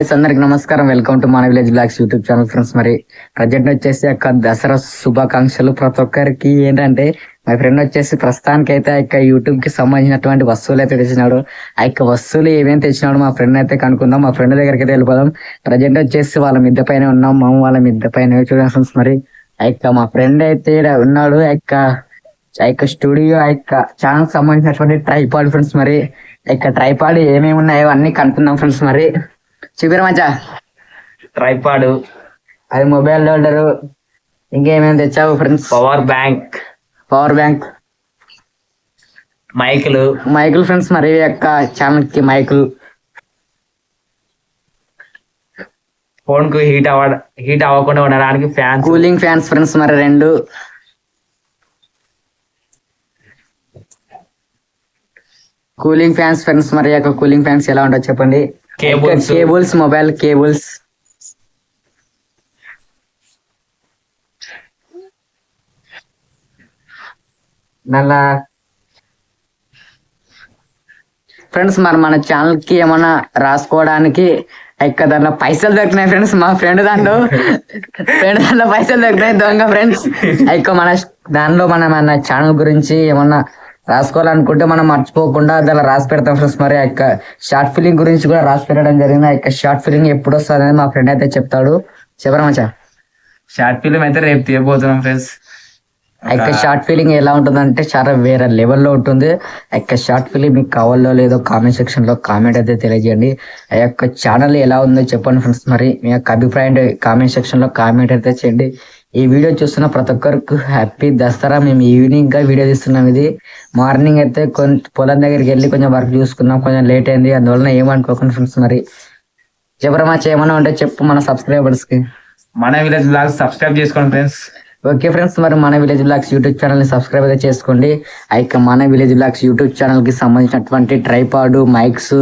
అందరికి నమస్కారం. Welcome to మన village blogs YouTube channel friends మరి ప్రజెంట్ వచ్చేసి యొక్క దసరా శుభాకాంక్షలు ప్రతి ఒక్కరికి ఏంటంటే మా ఫ్రెండ్ వచ్చేసి ప్రస్తుతానికి అయితే ఆ యొక్క యూట్యూబ్కి సంబంధించినటువంటి వస్తువులు అయితే తెచ్చినాడు. ఆ యొక్క వస్తువులు ఏమేమి తెచ్చినాడు మా ఫ్రెండ్ అయితే కనుక్కుందాం. మా ఫ్రెండ్ దగ్గరికి అయితే వెళ్ళిపోదాం. ప్రజెంట్ వచ్చేసి వాళ్ళ మిద్దె పైన ఉన్నాం. మేము వాళ్ళ మిద్దె పైన చూడండి ఫ్రెండ్స్ మరి ఆ యొక్క మా ఫ్రెండ్ అయితే ఈడ ఉన్నాడు. ఆ యొక్క ఆ యొక్క స్టూడియో ఆ యొక్క ఛానల్ సంబంధించినటువంటి ట్రైపాడ్ ఫ్రెండ్స్ మరి ఆ యొక్క ట్రైపాడ్ ఏమేమి ఉన్నాయో అన్ని కనుక్కుందాం ఫ్రెండ్స్ మరి చూపిరా మచ్చా. ట్రైపాడ్. అది మొబైల్ హోల్డర్. ఇంకేమేమి తెచ్చావు friends? Power bank. Power bank. మైకులు. మైకుల్ ఫ్రెండ్స్ మరి యొక్క ఛానల్కి మైకుల్. ఫోన్కు హీట్ అవ్వ హీట్ అవ్వకుండా ఉండడానికి ఫ్యాన్స్. కూలింగ్ ఫ్యాన్స్ ఫ్రెండ్స్ మరి రెండు. కూలింగ్ ఫ్యాన్స్ ఫ్రెండ్స్ మరి యొక్క కూలింగ్ ఫ్యాన్స్ ఎలా ఉంటాయో చెప్పండి. Cables. కేబుల్స్ మొబైల్ కేబుల్స్ నల్లా. ఫ్రెండ్స్ మరి మన ఛానల్కి ఏమన్నా రాసుకోవడానికి ఎక్క దాంట్లో పైసలు దొరికినాయి ఫ్రెండ్స్ మా ఫ్రెండ్ దాంట్లో. ఫ్రెండ్ దాంట్లో పైసలు దొరికినాయి దొంగ ఫ్రెండ్స్ ఎక్క మన దానిలో మన మన ఛానల్ గురించి ఏమన్నా రాసుకోవాలనుకుంటే మనం మర్చిపోకుండా దానిలో రాసి పెడతాం ఫ్రెండ్స్. మరి ఆ యొక్క షార్ట్ ఫిలింగ్ గురించి కూడా రాసి పెట్టడం జరిగింది. ఆ యొక్క షార్ట్ ఫిలింగ్ ఎప్పుడు వస్తుంది అనేది మా ఫ్రెండ్ అయితే చెప్తాడు. చెప్పరా షార్ట్ ఫిల్మ్ అయితే రేపు తీయబోతున్నాం ఫ్రెండ్స్. ఆ యొక్క షార్ట్ ఫీలింగ్ ఎలా ఉంటుందంటే చాలా వేరే లెవెల్లో ఉంటుంది. ఆ యొక్క షార్ట్ ఫిలిం మీకు కావాలో లేదో కామెంట్ సెక్షన్లో కామెంట్ అయితే తెలియజేయండి. ఆ యొక్క ఛానల్ ఎలా ఉందో చెప్పండి ఫ్రెండ్స్. మరి మీ యొక్క అభిప్రాయం కామెంట్ సెక్షన్లో కామెంట్ అయితే చేయండి. ఈ వీడియో చూస్తున్న ప్రతి ఒక్కరికి హ్యాపీ దసరా. మేము ఈవినింగ్గా వీడియో తీస్తున్నాం. ఇది మార్నింగ్ అయితే కొంచెం పొలం దగ్గరికి వెళ్ళి కొంచెం వర్క్ చూసుకున్నాం. కొంచెం లేట్ అయింది. అందువలన ఏమనుకోకండి ఫ్రెండ్స్ మరి. చెప్పరమా చేయమన్నా ఉంటే చెప్పు మన సబ్స్క్రైబర్స్కి. మన విలేజ్ బ్లాగ్ సబ్స్క్రైబ్ చేసుకోండి ఫ్రెండ్స్ ఓకే ఫ్రెండ్స్ మరి మన విలేజ్ బ్లాగ్స్ యూట్యూబ్ ఛానల్ని సబ్స్క్రైబ్ అయితే చేసుకోండి. ఆ యొక్క మన విలేజ్ బ్లాగ్స్ యూట్యూబ్ ఛానల్కి సంబంధించినటువంటి ట్రైపాడ్ మైక్స్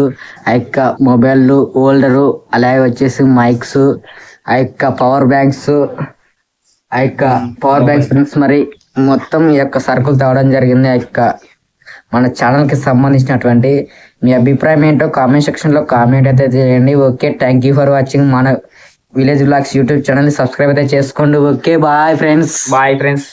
ఆ యొక్క మొబైల్ హోల్డరు అలాగే వచ్చేసి మైక్స్ ఆ యొక్క పవర్ బ్యాంక్స్ ఆ యొక్క పవర్ బ్యాంక్స్ ఫ్రెండ్స్ మరి మొత్తం ఈ యొక్క సరుకులు తేవడం జరిగింది. ఆ యొక్క మన ఛానల్కి సంబంధించినటువంటి మీ అభిప్రాయం ఏంటో కామెంట్ సెక్షన్లో కామెంట్ అయితే చేయండి. Okay thank you for watching మన విలేజ్ బ్లాగ్స్ యూట్యూబ్ ఛానల్ని సబ్స్క్రైబ్ అయితే చేసుకోండి. Okay bye friends bye friends